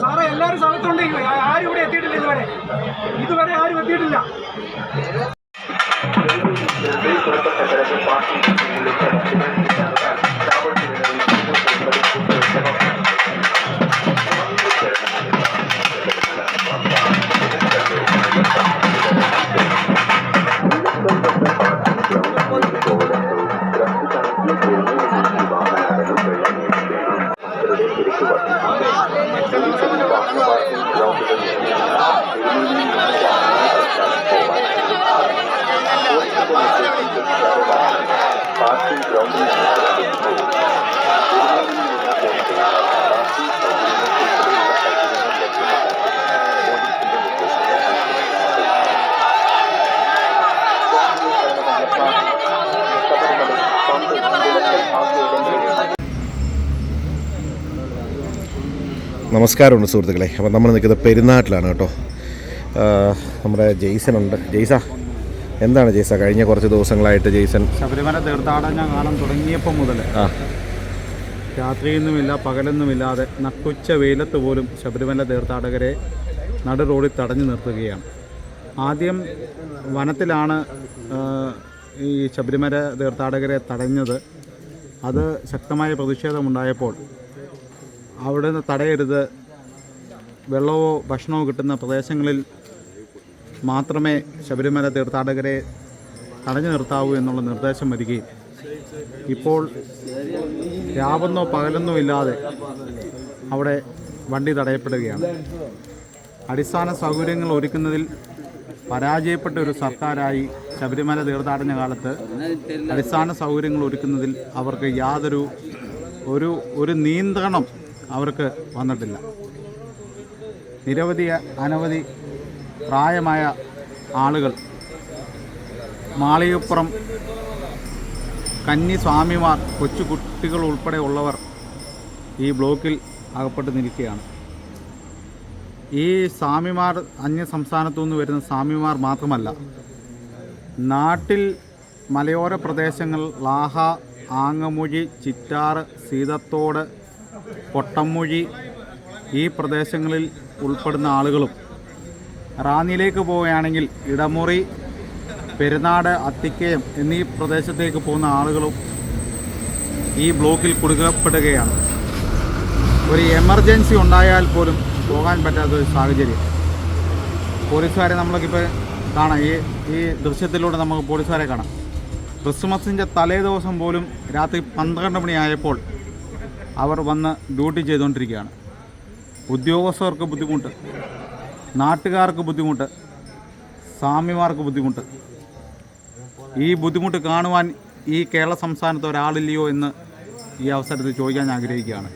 സാറേ എല്ലാവരും സ്ഥലത്തുണ്ട് ആരും ഇവിടെ എത്തിയിട്ടില്ല ഇതുവരെ. ഇതുവരെ ആരും എത്തിയിട്ടില്ല. നമസ്കാരമുണ്ട് സുഹൃത്തുക്കളെ. അപ്പം നമ്മൾ നിൽക്കുന്നത് പെരുന്നാട്ടിലാണ് കേട്ടോ. നമ്മുടെ ജെയ്സൺ ഉണ്ട്. ജെയ്സ എന്താണ് ജെയ്സ? കഴിഞ്ഞ കുറച്ച് ദിവസങ്ങളായിട്ട് ജെയ്സൺ ശബരിമല തീർത്ഥാടന കാലം തുടങ്ങിയപ്പോൾ മുതൽ ആ. രാത്രിയൊന്നുമില്ല പകലൊന്നുമില്ലാതെ നട്ടുച്ച വെയിലത്ത് പോലും ശബരിമല തീർത്ഥാടകരെ നടു റോഡിൽ തടഞ്ഞു നിർത്തുകയാണ്. ആദ്യം വനത്തിലാണ് ഈ ശബരിമല തീർത്ഥാടകരെ തടഞ്ഞത്. അത് ശക്തമായ പ്രതിഷേധമുണ്ടായപ്പോൾ അവിടെ നിന്ന് തടയരുത്. വെള്ളമോ ഭക്ഷണമോ കിട്ടുന്ന പ്രദേശങ്ങളിൽ മാത്രമേ ശബരിമല തീർത്ഥാടകരെ തടഞ്ഞു നിർത്താവൂ എന്നുള്ള നിർദ്ദേശം വരികയും ഇപ്പോൾ രാവെന്നോ പകലെന്നോ ഇല്ലാതെ അവിടെ വണ്ടി തടയപ്പെടുകയാണ്. അടിസ്ഥാന സൗകര്യങ്ങൾ ഒരുക്കുന്നതിൽ പരാജയപ്പെട്ട ഒരു സർക്കാരായി ശബരിമല തീർത്ഥാടന കാലത്ത് അടിസ്ഥാന സൗകര്യങ്ങൾ ഒരുക്കുന്നതിൽ അവർക്ക് യാതൊരു ഒരു ഒരു നിയന്ത്രണം അവർക്ക് വന്നിട്ടില്ല. നിരവധി അനവധി പ്രായമായ ആളുകൾ മാളികപ്പുറം കന്നി സ്വാമിമാർ കൊച്ചു കുട്ടികൾ ഉൾപ്പെടെ ഉള്ളവർ ഈ ബ്ലോക്കിൽ അകപ്പെട്ട് നിൽക്കുകയാണ്. ഈ സ്വാമിമാർ അന്യ സംസ്ഥാനത്തു നിന്ന് വരുന്ന സ്വാമിമാർ മാത്രമല്ല നാട്ടിൽ മലയോര പ്രദേശങ്ങൾ ലാഹ ആങ്ങമൊഴി ചിറ്റാറ് സീതത്തോട് പൊട്ടംമൊഴി ഈ പ്രദേശങ്ങളിൽ ഉൾപ്പെടുന്ന ആളുകളും റാന്നിയിലേക്ക് പോവുകയാണെങ്കിൽ ഇടമുറി പെരുന്നാട് അത്തിക്കയം എന്നീ പ്രദേശത്തേക്ക് പോകുന്ന ആളുകളും ഈ ബ്ലോക്കിൽ കുടുക്കപ്പെടുകയാണ്. ഒരു എമർജൻസി ഉണ്ടായാൽ പോലും പോകാൻ പറ്റാത്ത ഒരു സാഹചര്യം. പോലീസുകാരെ നമ്മൾക്കിപ്പോൾ കാണാം. ഈ ഈ ദൃശ്യത്തിലൂടെ നമുക്ക് പോലീസുകാരെ കാണാം. ക്രിസ്മസിന്റെ തലേ ദിവസം പോലും രാത്രി പന്ത്രണ്ട് മണിയായപ്പോൾ അവർ വന്ന് ഡ്യൂട്ടി ചെയ്തുകൊണ്ടിരിക്കുകയാണ്. ഉദ്യോഗസ്ഥർക്ക് ബുദ്ധിമുട്ട് നാട്ടുകാർക്ക് ബുദ്ധിമുട്ട് സ്വാമിമാർക്ക് ബുദ്ധിമുട്ട്. ഈ ബുദ്ധിമുട്ട് കാണുവാൻ ഈ കേരള സംസ്ഥാനത്ത് ഒരാളില്ലയോ എന്ന് ഈ അവസരത്തിൽ ചോദിക്കാൻ ഞാൻ ആഗ്രഹിക്കുകയാണ്.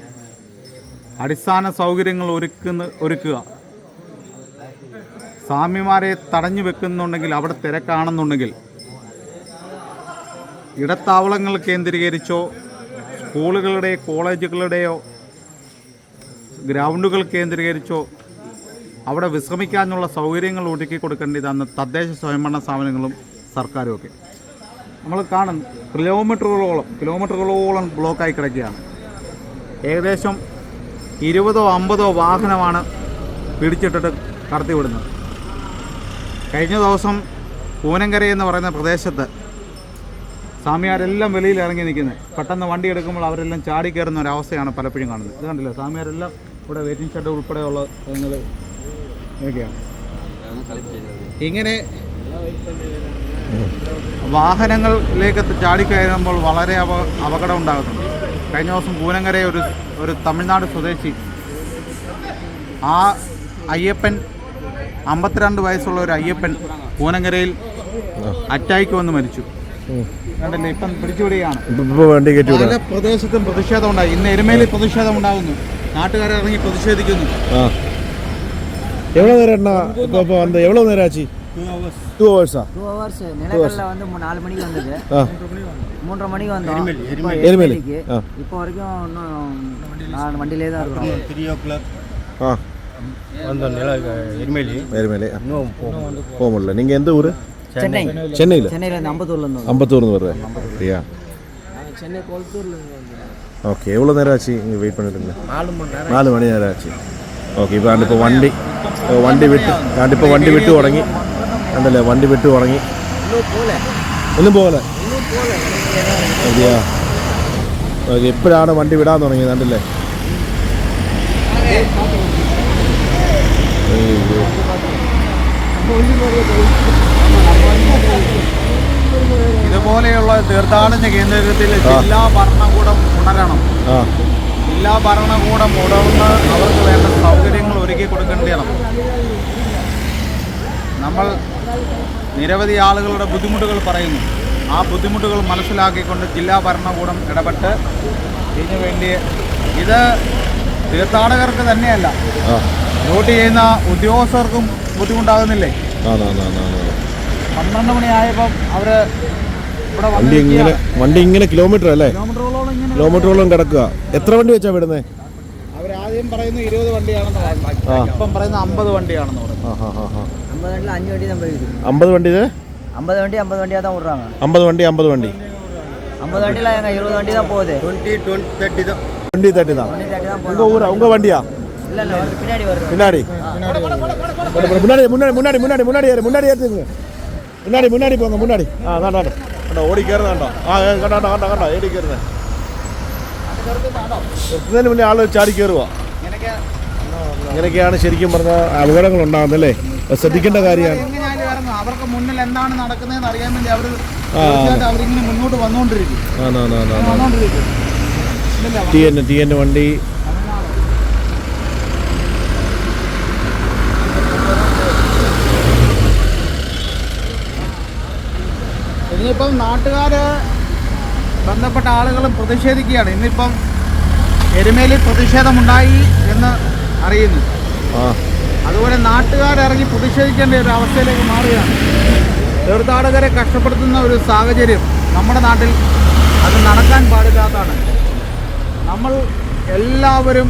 അടിസ്ഥാന സൗകര്യങ്ങൾ ഒരുക്കുന്ന ഒരുക്കുക. സ്വാമിമാരെ തടഞ്ഞു വെക്കുന്നുണ്ടെങ്കിൽ അവിടെ തിരക്കാണെന്നുണ്ടെങ്കിൽ ഇടത്താവളങ്ങൾ കേന്ദ്രീകരിച്ചോ സ്കൂളുകളുടെ കോളേജുകളുടെയോ ഗ്രൗണ്ടുകൾ കേന്ദ്രീകരിച്ചോ അവിടെ വിശ്രമിക്കാനുള്ള സൗകര്യങ്ങൾ ഒരുക്കി കൊടുക്കേണ്ടതാണ് തദ്ദേശ സ്വയംഭരണ സ്ഥാപനങ്ങളും സർക്കാരും ഒക്കെ നമ്മൾ കാണും കിലോമീറ്ററുകളോളം കിലോമീറ്ററുകളോളം ബ്ലോക്കായി കിടക്കുകയാണ്. ഏകദേശം ഇരുപതോ അമ്പതോ വാഹനമാണ് പിടിച്ചിട്ടിട്ട് കടത്തിവിടുന്നത്. കഴിഞ്ഞ ദിവസം പൂനങ്കര എന്ന് പറയുന്ന പ്രദേശത്ത് സ്വാമിയാരെല്ലാം വെളിയിൽ ഇറങ്ങി നിൽക്കുന്നത് പെട്ടെന്ന് വണ്ടി എടുക്കുമ്പോൾ അവരെല്ലാം ചാടി കയറുന്ന ഒരു അവസ്ഥയാണ് പലപ്പോഴും കാണുന്നത്. ഇത് കണ്ടില്ലേ? സ്വാമിയാരെല്ലാം ഇവിടെ വെയിറ്റിംഗ് ഷെഡ് ഉൾപ്പെടെയുള്ള നിങ്ങൾ ഇതൊക്കെയാണ്. ഇങ്ങനെ വാഹനങ്ങളിലേക്ക് ചാടിക്കയറുമ്പോൾ വളരെ അപ അപകടം ഉണ്ടാകുന്നുണ്ട്. കഴിഞ്ഞ ദിവസം പൂനങ്ങരെ ഒരു ഒരു തമിഴ്നാട് സ്വദേശി ആ അയ്യപ്പൻ അമ്പത്തിരണ്ട് വയസ്സുള്ള ഒരു അയ്യപ്പൻ പൂനങ്കരയിൽ അറ്റാക്ക് വന്ന് മരിച്ചു. കണ്ടില്ലേ ഇപ്പം പിടിച്ചുവിടുകയാണ് ഇപ്പോൾ വണ്ടി കയറ്റി പല വിടാം പ്രദേശത്തും പ്രതിഷേധം ഉണ്ടായി ഇന്ന് എരുമേലിൽ പ്രതിഷേധം ഉണ്ടാകുന്നു നാട്ടുകാരെ ഇറങ്ങി പ്രതിഷേധിക്കുന്നു ஆ எவ்வளோ நேரம் அண்ணா இப்போ இப்போ அந்த எவ்வளோ நேரம் ஆச்சு டூ ஹவர்ஸா டூ ஹவர்ஸ் நிலக்கல்ல வந்து மூ- நாலு மணிக்கு வந்தது ஆ மூன்றரை மணிக்கு வந்தோம் இப்போ எருமேலி. எருமேலிக்கு ஆ. இப்போ வரைக்கும் இன்னும் நான் வண்டியிலே தான் இருக்கிறோம் த்ரீ ஓ கிளாக் ஆ வந்தோம் நில எருமேலி எருமேலி ஆ. இன்னும் போகும் போக முடியல நீங்கள் எந்த ஊர் ചെന്നൈ. ചെന്നൈയിൽ ചെന്നൈയിൽ അമ്പത്തൂരിൽ അമ്പത്തൂർ എന്ന് നാല് മണി നേരം ഓക്കെ ഇപ്പോൾ ഇപ്പോൾ വണ്ടി വണ്ടി വിട്ട് ആണ്ട് വണ്ടി വിട്ട് തുടങ്ങി. കണ്ടല്ലേ വണ്ടി വിട്ട് തുടങ്ങി. ഒന്നും പോലെ അതെയാ ഓക്കെ എപ്പോഴാണ് വണ്ടി വിടാൻ തുടങ്ങിയത് കണ്ടില്ലേ? അയ്യോ. ഇതുപോലെയുള്ള തീർത്ഥാടന കേന്ദ്രത്തിൽ ജില്ലാ ഭരണകൂടം ഉണരണം. ജില്ലാ ഭരണകൂടം ഉണർന്ന് അവർക്ക് വേണ്ട സൗകര്യങ്ങൾ ഒരുക്കി കൊടുക്കേണ്ടതാണ് നമ്മൾ നിരവധി ആളുകളുടെ ബുദ്ധിമുട്ടുകൾ പറയുന്നു. ആ ബുദ്ധിമുട്ടുകൾ മനസ്സിലാക്കിക്കൊണ്ട് ജില്ലാ ഭരണകൂടം ഇടപെട്ട് ഇതിനു വേണ്ടി ഇത് തീർത്ഥാടകർക്ക് തന്നെയല്ല. ഡ്യൂട്ടി ചെയ്യുന്ന ഉദ്യോഗസ്ഥർക്കും ബുദ്ധിമുട്ടാകുന്നില്ലേ. പന്ത്രണ്ട് മണിയായപ്പോ അവർ വണ്ടി ഇങ്ങനെ വണ്ടി ഇങ്ങനെ കിലോമീറ്റർ അല്ലേ കിലോമീറ്ററോളം ഇങ്ങനെ കിലോമീറ്ററോളം കിടക്കുക എത്ര വണ്ടി വെച്ചാ വിടുന്നേ അമ്പത് പറയുന്നത് ഇരുപത് വണ്ടിയാണെന്ന് പറയുന്നത് അമ്പത് വണ്ടി தான் അമ്പത് വണ്ടി தான் അമ്പത് വണ്ടി അമ്പത് വണ്ടി ஐம்பது தான் വണ്ടി തട്ടിതാ வண்டி தான் ഉങ്ക போகுது ഊരാ വണ്ടിയാ இல்லை இல்லை பின்னாடி வருது பின்னாடி பின்னாடி முன்னாடி முன்னாடி முன்னாடி முன்னாடி போங்க முன்னாடி ஆ அதான் கண்டா ஓடி കയറുന്നുണ്ടോ ആ കണ്ടാ കണ്ടാ കണ്ടാ ഏടി കയറുന്നത് എത്തുന്നതിന് മുന്നേ ആള് ചാടി കയറുക ഇങ്ങനെയൊക്കെയാണ് ശരിക്കും പറഞ്ഞ അപകടങ്ങൾ ഉണ്ടാകുന്നല്ലേ അത് ശ്രദ്ധിക്കേണ്ട കാര്യമാണ് എങ്ങനെയായാലും ഇറങ്ങും അവർക്ക് മുന്നിൽ എന്താണ് നടക്കുന്നതെന്ന് അറിയാൻ വേണ്ടി അവർ ആ. തീർച്ചയായിട്ടും അവരിങ്ങനെ മുന്നോട്ട് വന്നുകൊണ്ടിരിക്കും ആ ആ, ആ, ആ, ആ. വന്നുകൊണ്ടിരിക്കും ഇല്ല ടി എൻ ടി എൻ വണ്ടി ഇനിയിപ്പം നാട്ടുകാര് ബന്ധപ്പെട്ട ആളുകളും പ്രതിഷേധിക്കുകയാണ്. ഇന്നിപ്പം എരുമേലി പ്രതിഷേധമുണ്ടായി എന്ന് അറിയുന്നു. അതുപോലെ നാട്ടുകാരിറങ്ങി പ്രതിഷേധിക്കേണ്ട ഒരു അവസ്ഥയിലേക്ക് മാറുകയാണ്. തീർത്ഥാടകരെ കഷ്ടപ്പെടുത്തുന്ന ഒരു സാഹചര്യം നമ്മുടെ നാട്ടിൽ അത് നടക്കാൻ പാടില്ലാത്തതാണ്. നമ്മൾ എല്ലാവരും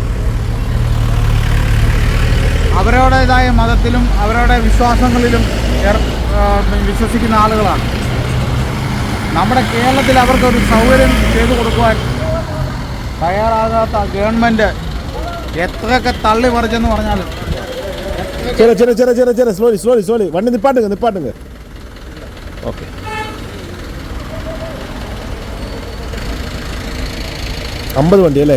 അവരുടേതായ മതത്തിലും അവരുടെ വിശ്വാസങ്ങളിലും വിശ്വസിക്കുന്ന ആളുകളാണ്. നമ്മുടെ കേരളത്തിൽ അവർക്കൊരു സൗകര്യം ചെയ്തു കൊടുക്കുവാൻ തയ്യാറാകാത്ത ഗവൺമെന്റ് എത്രയൊക്കെ തള്ളി മറിച്ചെന്ന് പറഞ്ഞാലും ചെറു ചെറു ചെറു ചെറു ചെറു. സ്ലോലി സ്ലോലി സ്ലോലി വണ്ടി നിപ്പാട്ടുങ്ക നിപ്പാട്ടുങ്ക ഓക്കെ അമ്പത് വണ്ടി അല്ലേ?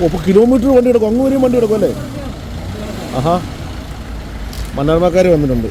ഓ ഇപ്പോൾ കിലോമീറ്റർ വണ്ടി എടുക്കും. അങ്ങ് വരെയും വണ്ടി എടുക്കും അല്ലേ? ആഹാ. മനോരമക്കാർ വന്നിട്ടുണ്ട്.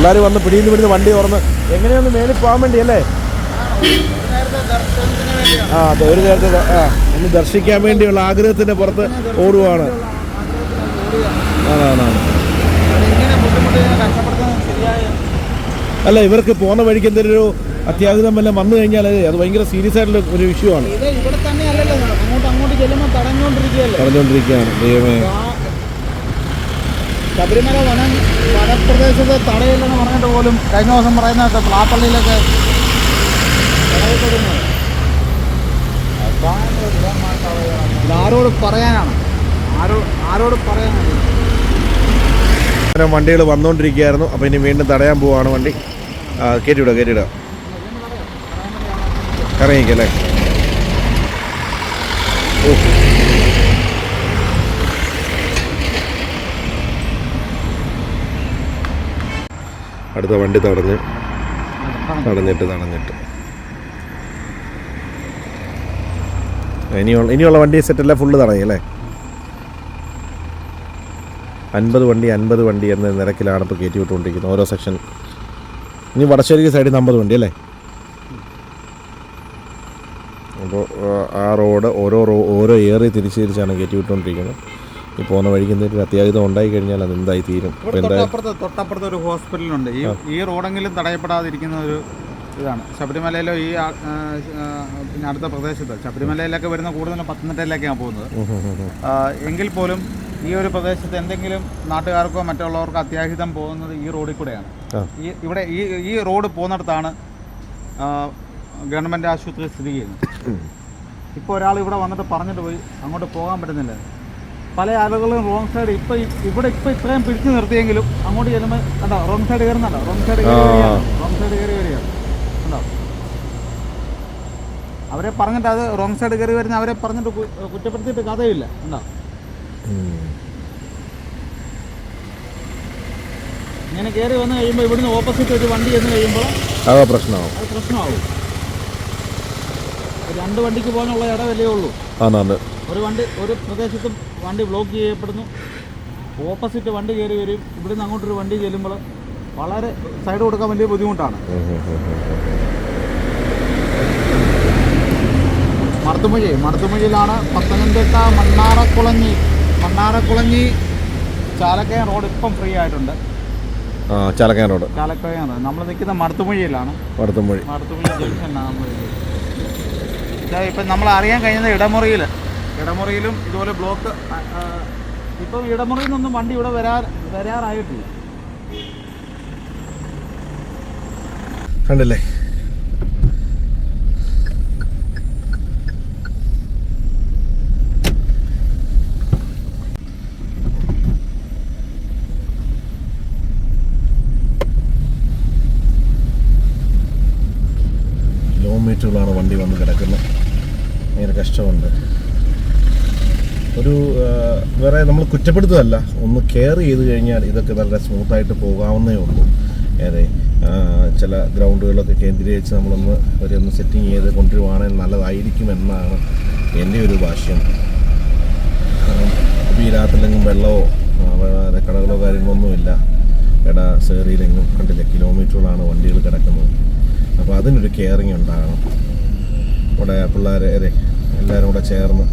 പിള്ളേർ വന്ന് പിടിയിൽ പിടിന്ന് വണ്ടി ഓർന്ന് എങ്ങനെയൊന്ന് മേലിൽ പോകാൻ വേണ്ടി അല്ലേ ആ അതെ ഒരു നേരത്തെ ആ ഒന്ന് ദർശിക്കാൻ വേണ്ടിയുള്ള ആഗ്രഹത്തിന്റെ പുറത്ത് ഓടുവാണ്. ആണാണ് അല്ല ഇവർക്ക് പോകുന്ന വഴിക്ക് എന്തെങ്കിലും ഒരു അത്യാഹിതം വല്ലതും വന്നു കഴിഞ്ഞാൽ അത് ഭയങ്കര സീരിയസ് ആയിട്ടുള്ള ഒരു ഇഷ്യൂ ആണ് ആ ശബരിമല വനം വനപ്രദേശത്ത് തടയില്ലെന്ന് പറഞ്ഞിട്ട് പോലും കഴിഞ്ഞ ദിവസം പറയുന്നതൊക്കെ പ്ലാപ്പള്ളിയിലൊക്കെ ആരോട് പറയാനാണ്? ആരോ ആരോട് പറയാനാണ്? വണ്ടികൾ വന്നുകൊണ്ടിരിക്കുകയായിരുന്നു അപ്പോൾ ഇനി വീണ്ടും തടയാൻ പോവാണ് വണ്ടി. കയറ്റിവിടുക കയറ്റിവിടുക ഇറങ്ങിക്കല്ലേ ഓ അടുത്ത വണ്ടി തടഞ്ഞ് തടഞ്ഞിട്ട് തടഞ്ഞിട്ട്. ഇനിയുള്ള ഇനിയുള്ള വണ്ടി സെറ്റല്ല ഫുള്ള് തടഞ്ഞു അല്ലേ? അൻപത് വണ്ടി അൻപത് വണ്ടി എന്ന നിരക്കിലാണ് ഇപ്പോൾ കയറ്റി വിട്ടുകൊണ്ടിരിക്കുന്നത് ഓരോ സെക്ഷൻ. ഇനി വടശ്ശേരി സൈഡിൽ നിന്ന് അമ്പത് വണ്ടി അല്ലേ? അപ്പോൾ ആ റോഡ് ഓരോ റോ ഓരോ ഏറി തിരിച്ച് തിരിച്ചാണ് കയറ്റി വിട്ടുകൊണ്ടിരിക്കുന്നത്. ഈ പോകുന്ന വഴിക്ക് എന്തെങ്കിലും അത്യാഹിതം ഉണ്ടായി കഴിഞ്ഞാൽ അത് എന്തായി തീരും? തൊട്ടപ്പുറത്ത് തൊട്ടപ്പുറത്ത് ഒരു ഹോസ്പിറ്റലുണ്ട്. ഈ ഈ റോഡെങ്കിലും തടയപ്പെടാതിരിക്കുന്ന ഒരു ഇതാണ്. ശബരിമലയിലോ ഈ പിന്നെ അടുത്ത പ്രദേശത്ത് ശബരിമലയിലൊക്കെ വരുന്ന കൂടുതലും പത്തനംതിട്ടയിലേക്കാണ് പോകുന്നത്. എങ്കിൽ പോലും ഈ ഒരു പ്രദേശത്ത് എന്തെങ്കിലും നാട്ടുകാർക്കോ മറ്റുള്ളവർക്കോ അത്യാഹിതം പോകുന്നത് ഈ റോഡിൽ കൂടെയാണ്. ഈ ഇവിടെ ഈ ഈ റോഡ് പോകുന്നിടത്താണ് ഗവൺമെന്റ് ആശുപത്രി സ്ഥിതി ചെയ്യുന്നത്. ഇപ്പോൾ ഒരാൾ ഇവിടെ വന്നിട്ട് പറഞ്ഞിട്ട് പോയി അങ്ങോട്ട് പോകാൻ പറ്റുന്നില്ല. പല ആളുകളും റോങ് സൈഡ് ഇപ്പൊ ഇവിടെ ഇപ്പൊ ഇത്രയും പിടിച്ചു നിർത്തിയെങ്കിലും അങ്ങോട്ട് ചെല്ലുമ്പോൾ കണ്ടോ റോങ് സൈഡ് കയറുന്നുണ്ടോ റോങ് സൈഡ് റോങ് സൈഡ് കയറി വരികയാണ് കണ്ടോ? അവരെ പറഞ്ഞിട്ട് അത് റോങ് സൈഡ് കയറി വരുന്ന അവരെ പറഞ്ഞിട്ട് കുറ്റപ്പെടുത്തിട്ട് കുറ്റപ്പെടുത്തിയിട്ട് കഥയില്ല. കണ്ടോ? ഇങ്ങനെ കയറി വന്നു കഴിയുമ്പോൾ ഇവിടുന്ന് ഓപ്പോസിറ്റ് ഒരു വണ്ടി എന്ന് കഴിയുമ്പോൾ അതാ പ്രശ്നമാവും. അത് പ്രശ്നമാവും. രണ്ട് വണ്ടിക്ക് പോകാനുള്ള ഇടവല്ലേ ഉള്ളൂ. ഒരു വണ്ടി ഒരു പ്രദേശത്തും വണ്ടി ബ്ലോക്ക് ചെയ്യപ്പെടുന്നു. ഓപ്പോസിറ്റ് വണ്ടി കയറി വരും. ഇവിടുന്ന് അങ്ങോട്ടൊരു വണ്ടി ചെല്ലുമ്പോൾ വളരെ സൈഡ് കൊടുക്കാൻ വലിയ ബുദ്ധിമുട്ടാണ്. മർത്തുമുഴി മർത്തുമുഴിയിലാണ് പത്തനംതിട്ട മണ്ണാറക്കുളഞ്ഞി മണ്ണാറക്കുളഞ്ഞി ചാലക്കയം റോഡ് ഇപ്പം ഫ്രീ ആയിട്ടുണ്ട്. ചാലക്കയം റോഡ് ചാലക്കയം റോഡ് നമ്മൾ നിൽക്കുന്ന മർത്തുമുഴിയിലാണ് മർത്തുമുഴി മർത്തുമൊഴി ജംഗ്ഷനാണ് നമ്മൾ ഇപ്പം നമ്മൾ അറിയാൻ കഴിഞ്ഞത് ഇടമുറിയിൽ ഇടമുറിയിലും ഇതുപോലെ ബ്ലോക്ക് ഇപ്പം ഇടമുറിയിൽ നിന്നൊന്നും വണ്ടി ഇവിടെ വരാ വരാറായിട്ടില്ല. കണ്ടില്ലേ? കിലോമീറ്ററുകളാണ് വണ്ടി വന്ന് കിടക്കുന്നത്. ഭയങ്കര കഷ്ടമുണ്ട്. വേറെ നമ്മൾ കുറ്റപ്പെടുത്തുകയല്ല. ഒന്ന് കെയർ ചെയ്ത് കഴിഞ്ഞാൽ ഇതൊക്കെ വളരെ സ്മൂത്തായിട്ട് പോകാവുന്നേ ഉള്ളൂ. ഏറെ ചില ഗ്രൗണ്ടുകളൊക്കെ കേന്ദ്രീകരിച്ച് നമ്മളൊന്ന് അവരൊന്ന് സെറ്റിങ് ചെയ്ത് കൊണ്ടുവരുവാണെങ്കിൽ നല്ലതായിരിക്കും എന്നാണ് എന്റെ ഒരു ഭാഷ്യം. ഈ രാത്രിയിലെങ്ങും വെള്ളമോ കടകളോ വേറെ കടകളോ കാര്യങ്ങളൊന്നുമില്ല ഇട സേറിയിലെങ്ങും കണ്ടില്ല? കിലോമീറ്ററുകളാണ് വണ്ടികൾ കിടക്കുന്നത്. അപ്പോൾ അതിനൊരു കെയറിങ് ഉണ്ടാകണം. ഇവിടെ പിള്ളേരെ എല്ലാവരും കൂടെ ചേർന്ന്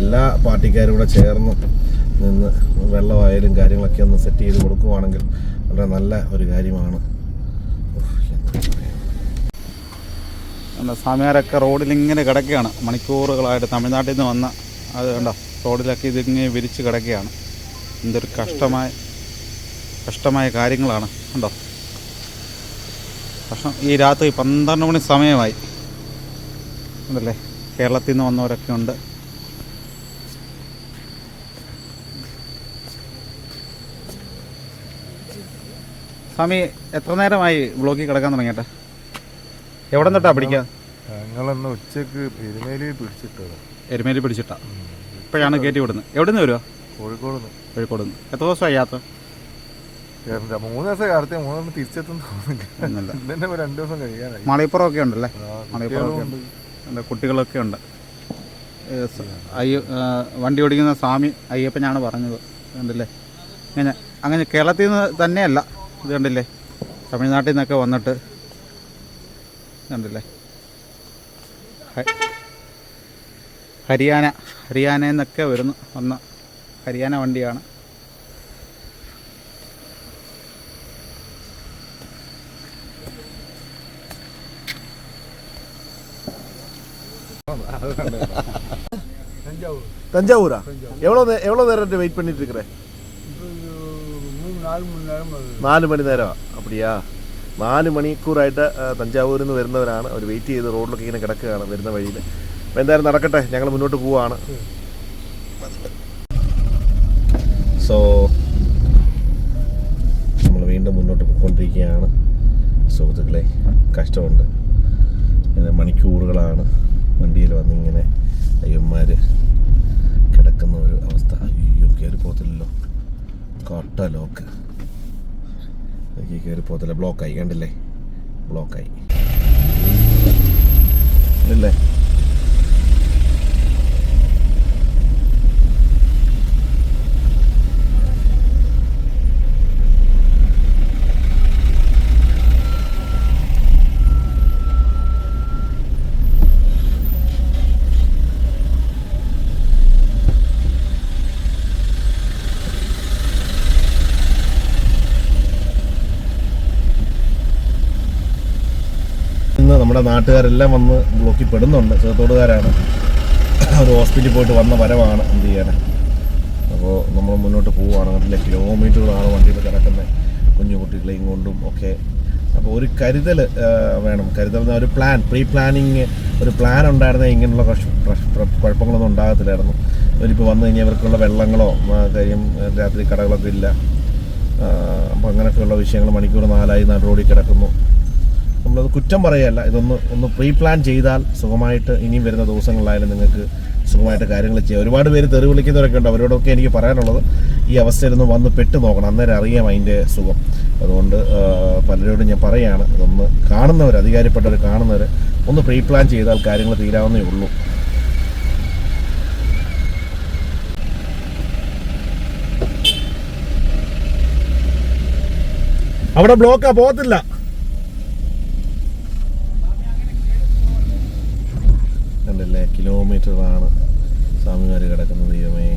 എല്ലാ പാർട്ടിക്കാരും കൂടെ ചേർന്ന് നിന്ന് വെള്ളമായാലും കാര്യങ്ങളൊക്കെ ഒന്ന് സെറ്റ് ചെയ്ത് കൊടുക്കുവാണെങ്കിൽ വളരെ നല്ല ഒരു കാര്യമാണ്. റോഡിലിങ്ങനെ റോഡിൽ ഇങ്ങനെ കിടക്കുകയാണ്. മണിക്കൂറുകളായിട്ട് തമിഴ്നാട്ടിൽ നിന്ന് വന്ന അത് കണ്ടോ റോഡിലൊക്കെ ഇതിങ്ങനെ വിരിച്ച് കിടക്കുകയാണ്. എന്തൊരു കഷ്ടമായ കഷ്ടമായ കാര്യങ്ങളാണ്. കണ്ടോ? പക്ഷം ഈ രാത്രി പന്ത്രണ്ട് മണി സമയമായി. ഉണ്ടല്ലേ കേരളത്തിൽ നിന്ന് വന്നവരൊക്കെ ഉണ്ട്. സ്വാമി എത്ര നേരമായി ബ്ലോക്കിൽ കിടക്കാൻ തുടങ്ങിയിട്ട്? എവിടെ നിന്നാ പിടിക്കുക ഞങ്ങളന്ന് ഉച്ചയ്ക്ക് എരുമേലി പിടിച്ചിട്ടത്. എരുമേലി പിടിച്ചിട്ടാ. ഇപ്പോഴാണ് കയറ്റി വിടുന്നത്. എവിടെ നിന്ന് വരുവാ? കോഴിക്കോട് നിന്ന് കോഴിക്കോട് നിന്ന് എത്ര ദിവസമായി യാത്ര? മൂന്ന് ദിവസം കാലത്തെ മൂന്ന് ദിവസം തിരിച്ചെത്തും തോന്നുന്നില്ല ഇന്നെ രണ്ടു ദിവസം കഴിയാനായി ഒക്കെ ഉണ്ടല്ലേ? മണിപ്പുറം ഉണ്ട്. കുട്ടികളൊക്കെ ഉണ്ട്. അയ്യ വണ്ടി ഓടിക്കുന്ന സ്വാമി അയ്യപ്പനാണ് പറഞ്ഞത്. ഉണ്ടല്ലേ അങ്ങനെ അങ്ങനെ കേരളത്തിൽ നിന്ന് തന്നെയല്ല. ഇത് കണ്ടില്ലേ തമിഴ്നാട്ടിൽ നിന്നൊക്കെ വന്നിട്ട് കണ്ടില്ലേ ഹ- ഹരിയാന ഹരിയാനയിൽ നിന്നൊക്കെ വരുന്നു വന്ന ഹരിയാന വണ്ടിയാണ് தஞ்சாவூரா எவ்வளோ நே- எவ்வளோ நேரம் வெயிட் பண்ணிட்டு இருக்கிற നാല് മണി നേരം അപ്പടിയാ. നാല് മണിക്കൂറായിട്ട് തഞ്ചാവൂരിൽ നിന്ന് വരുന്നവരാണ്. അവർ വെയിറ്റ് ചെയ്ത് റോഡിലൊക്കെ ഇങ്ങനെ കിടക്കുകയാണ് വരുന്ന വഴിയിൽ അപ്പോൾ എന്തായാലും നടക്കട്ടെ. ഞങ്ങൾ മുന്നോട്ട് പോവുകയാണ് സോ നമ്മൾ വീണ്ടും മുന്നോട്ട് പോയിക്കൊണ്ടിരിക്കുകയാണ്. സുഹൃത്തുക്കളെ കഷ്ടമുണ്ട്. ഇങ്ങനെ മണിക്കൂറുകളാണ് വണ്ടിയിൽ വന്നിങ്ങനെ അയ്യന്മാർ കിടക്കുന്ന ഒരു അവസ്ഥ. അയ്യോ കയറി പോകത്തില്ലല്ലോ. കൊട്ട ലോക്ക്. കയറി പോകത്തില്ല. ബ്ലോക്കായി കണ്ടില്ലേ? ബ്ലോക്കായി ഇല്ലേ നിന്ന് നമ്മുടെ നാട്ടുകാരെല്ലാം വന്ന് ബ്ലോക്കിൽ പെടുന്നുണ്ട് ചേർത്തോടുകാരാണ് ഒരു ഹോസ്പിറ്റലിൽ പോയിട്ട് വന്ന വരവാണ് എന്ത് ചെയ്യാൻ അപ്പോൾ നമ്മൾ മുന്നോട്ട് പോവുകയാണ്. നല്ല കിലോമീറ്ററുകളാണ് വണ്ടിയിൽ കിടക്കുന്നത് കുഞ്ഞു കുട്ടികളെയും കൊണ്ടും ഒക്കെ. അപ്പോൾ ഒരു കരുതൽ വേണം. കരുതൽ ഒരു പ്ലാൻ പ്രീ പ്ലാനിങ് ഒരു പ്ലാൻ ഉണ്ടായിരുന്നെങ്കിൽ ഇങ്ങനെയുള്ള കുഴപ്പങ്ങളൊന്നും ഉണ്ടാകത്തില്ലായിരുന്നു. ഇവരിപ്പോൾ വന്നു കഴിഞ്ഞാൽ ഇവർക്കുള്ള വെള്ളങ്ങളോ കാര്യം രാത്രി കടകളൊക്കെ ഇല്ല. അപ്പോൾ അങ്ങനെയൊക്കെയുള്ള വിഷയങ്ങൾ മണിക്കൂർ നാലായി നാല് റോഡിൽ കിടക്കുന്നു. നമ്മളത് കുറ്റം പറയുകയല്ല ഇതൊന്ന് ഒന്ന് പ്രീ പ്ലാൻ ചെയ്താൽ സുഖമായിട്ട് ഇനിയും വരുന്ന ദിവസങ്ങളിലായാലും നിങ്ങൾക്ക് സുഖമായിട്ട് കാര്യങ്ങൾ ചെയ്യാം. ഒരുപാട് പേര് തെറി വിളിക്കുന്നവരൊക്കെ ഉണ്ട്. അവരോടൊക്കെ എനിക്ക് പറയാനുള്ളത് ഈ അവസ്ഥയിലൊന്ന് വന്ന് പെട്ട് നോക്കണം. അന്നേരം അറിയാം അതിന്റെ സുഖം. അതുകൊണ്ട് പലരോടും ഞാൻ പറയുകയാണ് ഇതൊന്ന് കാണുന്നവർ അധികാരിപ്പെട്ടവർ കാണുന്നവർ ഒന്ന് പ്രീ പ്ലാൻ ചെയ്താൽ കാര്യങ്ങൾ തീരാവുന്നേ ഉള്ളൂ. അവിടെ ബ്ലോക്കാ പോകത്തില്ല കണ്ടില്ലേ കിലോമീറ്ററാണ് സ്വാമിമാർ കിടക്കുന്നത് ദൈവമേ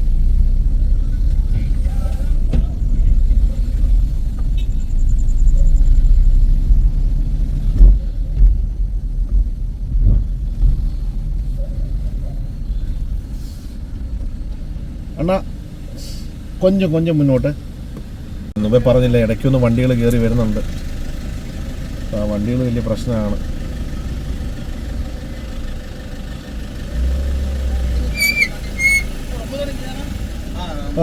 അണ്ണാ കൊഞ്ചം കൊഞ്ചം മുന്നോട്ട്. മുമ്പേ പറഞ്ഞില്ല ഇടയ്ക്കൊന്ന് വണ്ടികൾ കയറി വരുന്നുണ്ട്. ആ വണ്ടികൾ വലിയ പ്രശ്നമാണ്.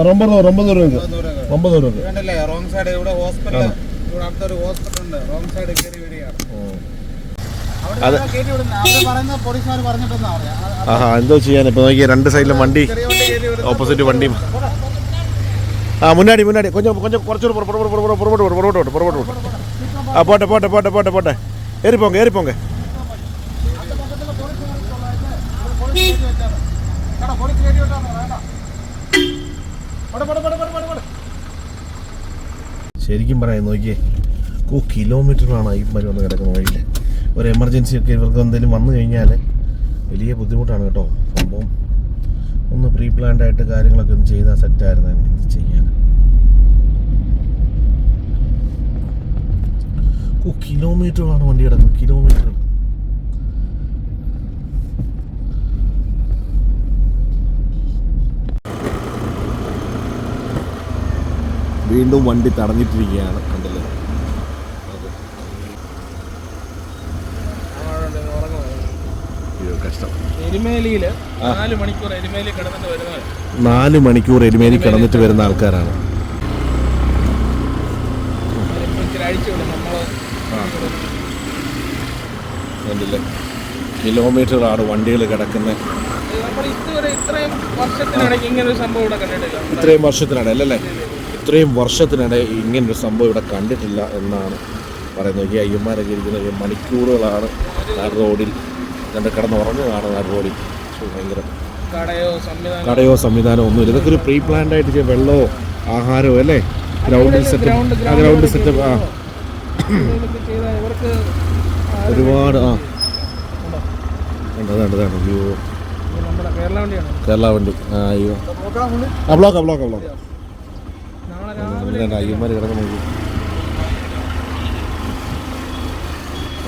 ரொம்ப தூரம் ரொம்ப தூரம் ഉണ്ട്. റോങ് സൈഡ് എന്തോ ചെയ്യാൻ? ഇപ്പൊ നോക്കി രണ്ട് സൈഡിലും വണ്ടി. ഓപ്പോസിറ്റ് വണ്ടിയും ആ മുന്നാടി മുന്നാടി കൊഞ്ചം കൊഞ്ചം കുറച്ചുകൂടെ പുറ- പുറകോട്ട് പുറകോട്ട് പുറകോട്ട് വിട്, പുറകോട്ട് വിട്, പുറകോട്ട് വിട്. ആ പോട്ടെ പോട്ടെ പോട്ടെ പോട്ടെ പോട്ടെ പോടെ പോടെ ശരിക്കും പറയാം നോക്കിയേ ഓ കിലോമീറ്ററാണ് ഈ മരം വന്ന് കിടക്കുന്ന വഴിയിൽ ഒരു എമർജൻസി ഒക്കെ ഇവർക്ക് എന്തെങ്കിലും വന്നു കഴിഞ്ഞാൽ വലിയ ബുദ്ധിമുട്ടാണ് കേട്ടോ സംഭവം ഒന്ന് പ്രീ പ്ലാൻഡ് ആയിട്ട് കാര്യങ്ങളൊക്കെ ഒന്ന് ചെയ്താൽ സെറ്റായിരുന്നു ഇത് ചെയ്യാൻ. ഓ കിലോമീറ്ററാണ് വണ്ടി കിടക്കുന്നത്. കിലോമീറ്റർ വീണ്ടും വണ്ടി തടഞ്ഞിട്ടിരിക്കുകയാണ് കണ്ടല്ലോ അയ്യോ കഷ്ടം. എരുമേലിയിൽ നാല് മണിക്കൂർ എരുമേലി കിടന്നിട്ട് വരുന്നത് നാല് മണിക്കൂർ എരുമേലി കിടന്നിട്ട് വരുന്ന ആൾക്കാരാണ്. കണ്ടില്ലേ? കിലോമീറ്ററാണ് വണ്ടികൾ കിടക്കുന്നത് ഇത്രയും വർഷത്തിനിടെ അല്ലല്ലേ ഇത്രയും വർഷത്തിനിടെ ഇങ്ങനൊരു സംഭവം ഇവിടെ കണ്ടിട്ടില്ല എന്നാണ് പറയുന്നത്. ഈ അയ്യന്മാരൊക്കെ ഇരിക്കുന്നത് മണിക്കൂറുകളാണ് ആ റോഡിൽ കണ്ട് കിടന്നുറങ്ങുകയാണ് ശ്ശോ, ഭയങ്കര. കടയോ സംവിധാനം ഒന്നും സംവിധാനമോ ഒന്നുമില്ല ഇതൊക്കെ ഒരു പ്രീ പ്ലാൻഡ് ആയിട്ട് വെള്ളമോ ആഹാരമോ അല്ലേ? ഗ്രൗണ്ടിൽ ഗ്രൗണ്ട് സെറ്റപ്പ് ഗ്രൗണ്ട് സെറ്റപ്പ് ആ ഒരുപാട് ആ. അതാണ് അതാണ് അയ്യോ. കേരള വണ്ടി. ആ അയ്യോ. ആ ബ്ലോക്കാ ബ്ലോക്കാ അയ്യന്മാർ കിടന്നു നോക്കി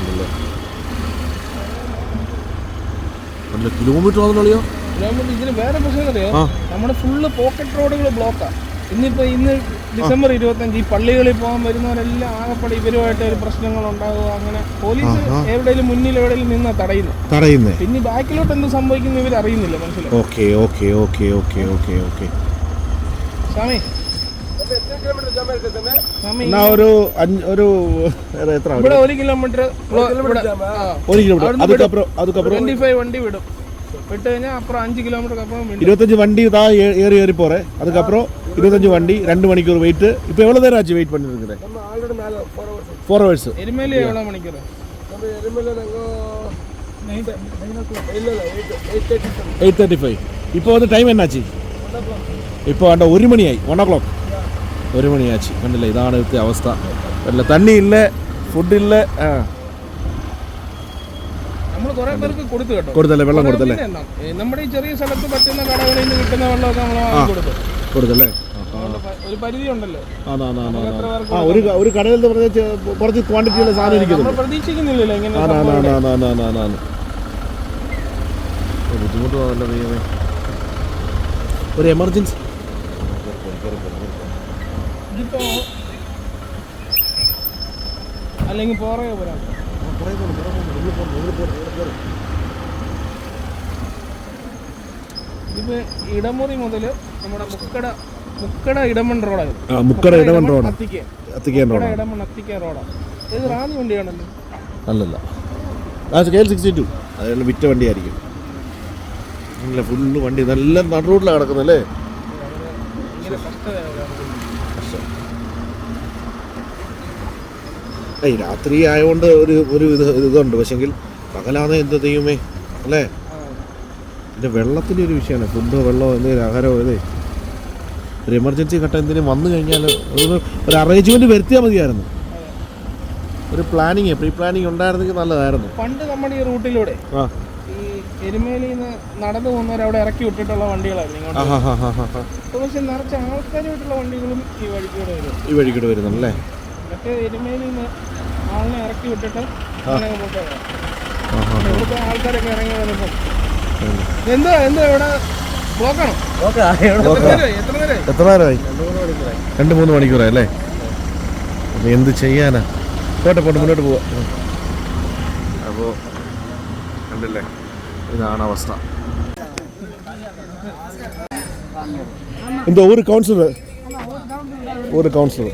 ഉണ്ടല്ലേ നല്ല കിലോമീറ്റർ ആണെന്നറിയോ കിലോമീറ്റർ ഇതിന് വേറെ പ്രശ്നം അറിയോ നമ്മുടെ ഫുള്ള് പോക്കറ്റ് റോഡുകൾ ബ്ലോക്കാ ഇന്നിപ്പോ ഇന്ന് ഡിസംബർ ഇരുപത്തഞ്ച് ഈ പള്ളികളിൽ പോകാൻ വരുന്നവരെല്ലാം ആകെപ്പാടെ ഇവരുമായിട്ട് ഒരു പ്രശ്നങ്ങൾ ഉണ്ടാകുക അങ്ങനെ പോലീസ് എവിടെയും മുന്നിൽ എവിടെയും നിന്നാ തടയുന്നു. തടയുന്നേ. പിന്നെ ബാക്കിലോട്ട് എന്ത് സംഭവിക്കുന്നു ഇവർ അറിയുന്നില്ല മനസ്സിലായി? Okay okay okay okay okay okay സ്വാമി ഒരു കിലോമീറ്റർ ഒരു ഫൈവ് വണ്ടി വിടും விட்டு கழிஞ்சா அப்புறம் அஞ்சு கிலோமீட்டருக்கு அப்புறம் இருபத்தஞ்சு வண்டி அதுக்கப்புறம் இருபத்தஞ்சு வண்டி ரெண்டு மணிக்கூர் வெயிட்டு இப்போ எவ்வளோ நேரம் ஆச்சு வெயிட் பண்ணிருக்கிறேன் ஃபோர் ஹவர்ஸ் எருமையில எவ்வளோ மணிக்கூர் வந்து டைம் என்னாச்சு? இப்போ அந்த ஒரு மணி ஆகி ஒன் ஓ கிளாக் ഒരു മണിയാച്ചു. കണ്ടില്ലേ? ഇതാണ് ഇവിടുത്തെ അവസ്ഥ. അല്ല തണ്ണി ഇല്ല ഫുഡ് ഇല്ല ആ. നമ്മൾ കുറെ പേർക്ക് കൊടുത്തു കേട്ടോ. കൊടുത്തല്ലേ? വെള്ളം കൊടുത്തല്ലേ? നമ്മുടെ ഈ ചെറിയ സ്ഥലത്ത് പറ്റുന്ന കടകളിൽ നിന്ന് കിട്ടുന്ന വെള്ളമൊക്കെ നമ്മൾ വാങ്ങി കൊടുത്തു. കൊടുത്തല്ലേ? ഒരു പരിധി ഉണ്ടല്ലോ. ആ ഒരു ഒരു കടയിൽ കുറച്ച് ക്വാണ്ടിറ്റിയുള്ള സാധനം പ്രതീക്ഷിക്കുന്നില്ലല്ലോ ഇങ്ങനെ ബുദ്ധിമുട്ട് ഒരു എമർജൻസി ഇതിപ്പോ അല്ലെങ്കിൽ പോറയോ പോരാ. ഇതിപ്പോ ഇടമുറി മുതൽ നമ്മുടെ മുക്കട മുക്കട ഇടമൺ റോഡാണ് മുക്കട ഇടവൻ റോഡ്. അത്തിക്കാൻ റോഡാണ് ഇടമൺ അത്തിക്ക റോഡാണ് ഇത് റാന്നി വണ്ടിയാണല്ലോ. അല്ലല്ല. ആ കെ എൽ സിക്സ്റ്റി ടു. അതെല്ലാം വിറ്റ വണ്ടിയായിരിക്കും. ഇല്ല ഫുള്ള് വണ്ടി. നല്ല നട റോഡിലാണ് ഏയ് രാത്രി ആയതുകൊണ്ട് ഒരു ഒരു ഇത് ഇതുണ്ട്. പക്ഷെങ്കിൽ പകലാന്ന് എന്ത് ചെയ്യുമേ അല്ലേ? പിന്നെ വെള്ളത്തിന്റെ ഒരു വിഷയമാണ്. ഫുഡോ വെള്ളമോ എന്തെങ്കിലും ആഹാരമോ ഇതേ. ഒരു എമർജൻസി ഘട്ടം എന്തെങ്കിലും വന്നു കഴിഞ്ഞാൽ ഒരു അറേഞ്ച്മെന്റ് വരുത്തിയാൽ മതിയായിരുന്നു. ഒരു പ്ലാനിങ് പ്രീ പ്ലാനിങ് ഉണ്ടായിരുന്നെങ്കിൽ നല്ലതായിരുന്നു. പണ്ട് നമ്മുടെ ഈ റൂട്ടിലൂടെ ആ. ഈ എരുമേലിയിൽ നിന്ന് നടന്നു പോകുന്നവർ അവിടെ ഇറക്കി വിട്ടിട്ടുള്ള വണ്ടികളായിരുന്നു ഇങ്ങോട്ട് പക്ഷെ നിറച്ച ആൾക്കാരുമായിട്ടുള്ള വണ്ടികളും ഈ വഴിക്കൂടെ വരും. ഈ വഴിക്കൂടെ വരുന്നുണ്ടല്ലേ മറ്റേ എരുമേലിൽ നിന്ന് ആളിനെ ഇറക്കി വിട്ടിട്ട് ഇവിടുത്തെ ആൾക്കാരൊക്കെ ഇറങ്ങി വരുമ്പോൾ എന്താ എന്താ ഇവിടെ? ബ്ലോക്കാണോ? എത്ര നേരമായി രണ്ട് മൂന്ന് മണിക്കൂറായി. അല്ലേ? എന്ത് ചെയ്യാനാ? പോട്ടെ പോട്ടെ മുന്നോട്ട് പോവാ. അപ്പോൾ കണ്ടില്ലേ? ഇതാണ് അവസ്ഥ. എന്തോ ഒരു കൗൺസിലർ ഒരു കൗൺസിലർ.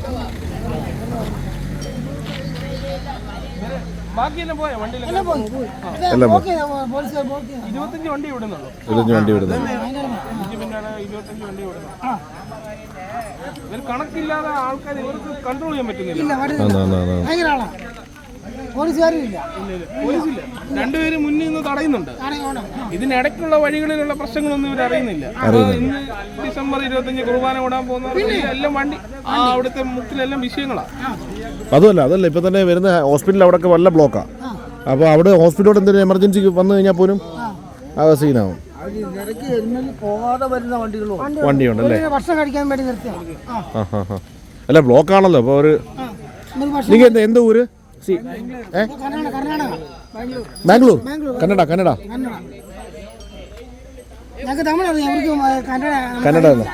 ഇരുപത്തഞ്ച് വണ്ടി വിടുന്നുള്ളൂ കണക്കില്ലാതെ ആൾക്കാർ ഇവർക്ക് കൺട്രോൾ ചെയ്യാൻ പറ്റുന്നില്ല. പോലീസില്ല. രണ്ടുപേരും മുന്നിൽ നിന്ന് തടയുന്നുണ്ട്. ഇതിനിടയ്ക്കുള്ള വഴികളിലുള്ള പ്രശ്നങ്ങളൊന്നും ഇവർ അറിയുന്നില്ല. അപ്പൊ ഇന്ന് ഡിസംബർ ഇരുപത്തിയഞ്ച് കുർബാന വിടാൻ പോകുന്ന എല്ലാം വണ്ടി ആ അവിടുത്തെ മുക്കിലെല്ലാം വിഷയങ്ങളാണ് അതുമല്ല അതല്ല ഇപ്പൊ തന്നെ വരുന്ന ഹോസ്പിറ്റൽ അവിടെ വല്ല ബ്ലോക്കാ. അപ്പൊ അവിടെ ഹോസ്പിറ്റലോട് എന്തെങ്കിലും എമർജൻസി വന്നു കഴിഞ്ഞാൽ പോലും ആ. സീനാവും. പോകാതെ വരുന്ന വണ്ടികളും വണ്ടിയുണ്ടല്ലേ ഭക്ഷണം കഴിക്കാൻ വേണ്ടി നിർത്തിയാണ് അല്ല ബ്ലോക്കാണല്ലോ അപ്പോൾ ഒരു നിങ്ങൾ എന്താ എന്ത് ഊര്? സി ഏ കർണാടക കർണാടക ബാംഗ്ലൂർ കന്നഡ കന്നഡ കന്നഡ ഞങ്ങൾക്ക് തമിഴ് അറിയാം അവർക്ക് കന്നഡ കന്നഡ തന്നെ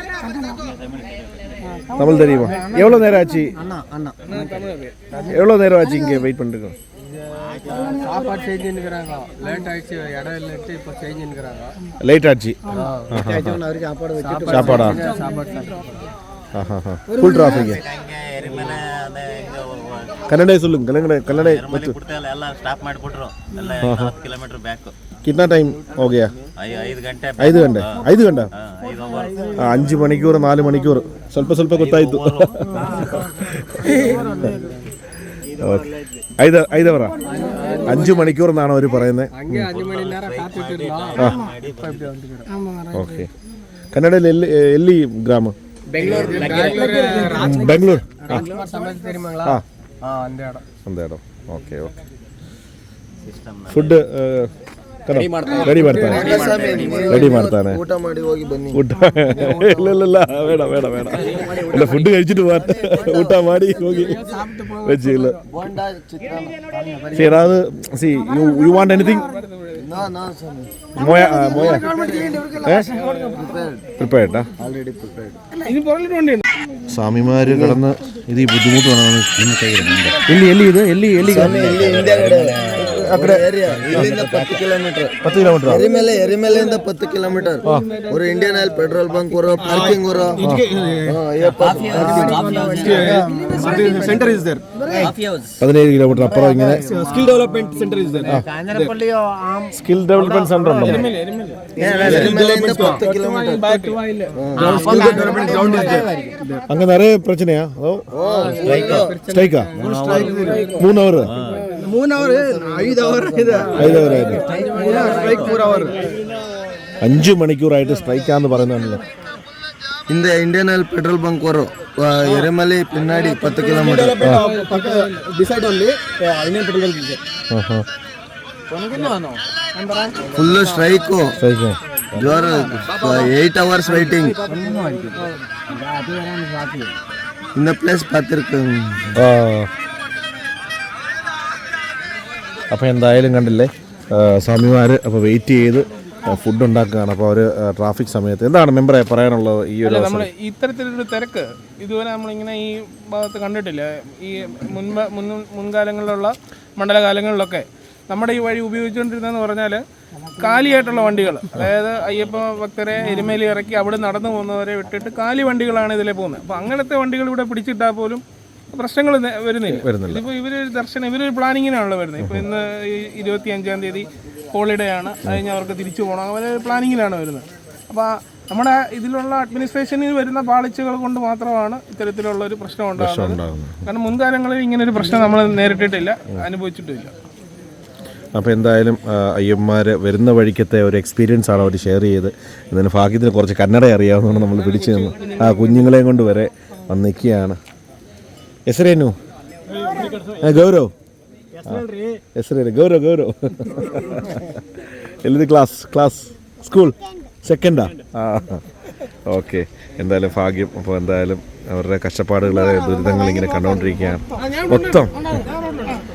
தமிழ் தெரியுமா எவ்வளோ நேரம் ஆச்சு அண்ணா அண்ணா எவ்வளோ நேரம் ஆச்சு இங்கே வெயிட் பண்ணிட்டு சாப்பாடு செஞ்சுன்னுக்குறாங்க லேட் ஆயிடுச்சு இடம் இல்லைன்ட்டு இப்போ செஞ்சுன்னுக்குறாங்க லேட் ஆச்சு அவருக்கு சாப்பாடு வச்சுட்டு சாப்பாடா சாப்பாடு ஃபுல் டிராஃபிக் ಕನ್ನಡ ಸುಳ್ಳು ಕನ್ನಡ ಕನ್ನಡ ಮತ್ತೆ ಬಿಡ್ತಾಯಿಲ್ಲ ಎಲ್ಲ ಸ್ಟಾಪ್ ಮಾಡಿಬಿಟ್ರು. ಎಲ್ಲ ನಾಲ್ಕು ಕಿಲೋಮೀಟರ್ ಬ್ಯಾಕ್ കിतना ടൈം ഓക്കെയാ ഐത് ഗണ്ട ഐത് ഗണ്ട അഞ്ച് മണിക്കൂർ നാല് മണിക്കൂർ സ്വല്പ സ്വല്പ ಗೊತ್ತಾಯ್ತು. ഐത ഐത പറ അഞ്ച് മണിക്കൂർ എന്നാണ് അവർ പറയുന്നത് ഓക്കെ കന്നഡയിൽ എല്ലി എല്ലി ഗ്രാമം ಬೆಂಗಳೂರು ಬೆಂಗಳೂರು ಹಾಂ. ಒಂದೇ ಇಡಮ್ ಓಕೆ ಓಕೆ ಫುಡ್ ರೆಡಿ ಮಾಡ್ತಾನೆ ರೆಡಿ ಮಾಡ್ತಾನೆ ಊಟ ಮಾಡಿ ಹೋಗಿ ಬನ್ನಿ ಊಟ ಇಲ್ಲ ಇಲ್ಲ ಬೇಡ ಬೇಡ ಬೇಡ ಇಲ್ಲ ಫುಡ್ കഴിച്ചിട്ട് പോകാൻ ಊಟ ಮಾಡಿ ಹೋಗಿ ವೆಜ್ ಇಲ್ಲ ಸರ್ ಅದು see you you want anything മോയ മോയ പ്രിപ്പയർഡാ ഓൾറെഡി പ്രിപ്പയർഡ് സ്വാമിമാർ കടന്ന് ഇത് ഈ ബുദ്ധിമുട്ടാണ് എല്ലി എല്ലി ഇത് സെന്റർ പതിനേഴ് കിലോമീറ്റർ അപ്പുറം ഇങ്ങനെ skill development centre is skill development centre ഉണ്ടോ? அங்க நிறைய பிரச்சனையா ஸ்ட்ரைக்கா மூணு அவர் மூணு அவர் ஐந்து அவர் ஐந்து அவர் സ്ട്രൈക്ക് ഫോർ അവർ അഞ്ച് മണിക്കൂറായിട്ട് സ്ട്രൈക്കാന്ന് പറയുന്നുണ്ടല്ലോ இந்த இந்தியன் ஆயில் பெட்ரோல் பங்க் வரும் அஹ், எரமலை பின்னாடி பத்து கிலோமீட்டர் ಪಕ್ಕ ಡಿಸೈಡ್ ಅಲ್ಲಿ ಇನ್ನೇನು ಪೆಟ್ರೋಲ್ ಬಂದಿದೆ ಫುಲ್ ಸ್ಟ್ರೈಕು സ്ട്രൈക്കാ ಜೋರ್ ಏಟ್ ಅವರ್ಸ್ ವೈಟಿಂಗ್ இந்த பிளேஸ் பார்த்துருக்கேன் ആ അപ്പോൾ എന്തായാലും കണ്ടില്ലേ സ്വാമിമാർ അപ്പോൾ വെയിറ്റ് ചെയ്ത് ഫുഡ് ഉണ്ടാക്കുകയാണ് അപ്പോൾ അവർ ട്രാഫിക് സമയത്ത് എന്താണ് മെമ്പറെ പറയാനുള്ളത് ഈ ഒരു നമ്മൾ ഇത്തരത്തിലൊരു തിരക്ക് ഇതുവരെ നമ്മളിങ്ങനെ ഈ ഭാഗത്ത് കണ്ടിട്ടില്ല ഈ മുൻപ് മുൻ മുൻകാലങ്ങളിലുള്ള മണ്ഡലകാലങ്ങളിലൊക്കെ നമ്മുടെ ഈ വഴി ഉപയോഗിച്ചുകൊണ്ടിരുന്നതെന്ന് പറഞ്ഞാൽ കാലിയായിട്ടുള്ള വണ്ടികൾ അതായത് അയ്യപ്പ ഭക്തരെ എരുമേലി ഇറക്കി അവിടെ നടന്നു പോകുന്നവരെ വിട്ടിട്ട് കാലി വണ്ടികളാണ് ഇതിലെ പോകുന്നത്. അപ്പോൾ അങ്ങനത്തെ വണ്ടികൾ ഇവിടെ പിടിച്ചിട്ടാൽ പോലും പ്രശ്നങ്ങൾ വരുന്നില്ല. വരുന്നില്ല. ഇപ്പോൾ ഇവർ ദർശനം ഇവരൊരു പ്ലാനിങ്ങിനാണല്ലോ വരുന്നത്. ഇപ്പോൾ ഇന്ന് ഈ ഇരുപത്തി അഞ്ചാം തീയതി ഹോളിഡേ ആണ്. അത് കഴിഞ്ഞ് അവർക്ക് തിരിച്ചു പോകണം അവർ പ്ലാനിങ്ങിലാണ് വരുന്നത്. അപ്പോൾ നമ്മുടെ ഇതിലുള്ള അഡ്മിനിസ്ട്രേഷനിൽ വരുന്ന പാളിച്ചകൾ കൊണ്ട് മാത്രമാണ് ഇത്തരത്തിലുള്ള ഒരു പ്രശ്നം ഉണ്ടാകുന്നത്. ഉണ്ടാകുന്നത്. കാരണം മുൻകാലങ്ങളിൽ ഇങ്ങനെ ഒരു പ്രശ്നം നമ്മൾ നേരിട്ടിട്ടില്ല അനുഭവിച്ചിട്ടില്ല അപ്പോൾ എന്തായാലും അയ്യന്മാർ വരുന്ന വഴിക്കത്തെ ഒരു എക്സ്പീരിയൻസ് ആണ് അവർ ഷെയർ ചെയ്ത്. ഇതിന് ഭാഗ്യത്തിന് കുറച്ച് കന്നഡ അറിയാവുന്നതാണ് നമ്മൾ പിടിച്ചു നിന്ന്. ആ കുഞ്ഞുങ്ങളെയും കൊണ്ട് വരെ വന്നിക്കുകയാണ് എസ്രേനു? ഗൗരവ്. എസ്രേനു. ഗൗരവ് ഗൗരവ്. എല്ലാ ക്ലാസ് ക്ലാസ് സ്കൂൾ. സെക്കൻഡാ? ആ ഓക്കെ. എന്തായാലും ഭാഗ്യം. അപ്പോൾ എന്തായാലും അവരുടെ കഷ്ടപ്പാടുകൾ ദുരിതങ്ങൾ ഇങ്ങനെ കണ്ടുകൊണ്ടിരിക്കുകയാണ് മൊത്തം.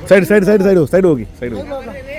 Side side side side side നോക്കി സൈഡ് നോക്കി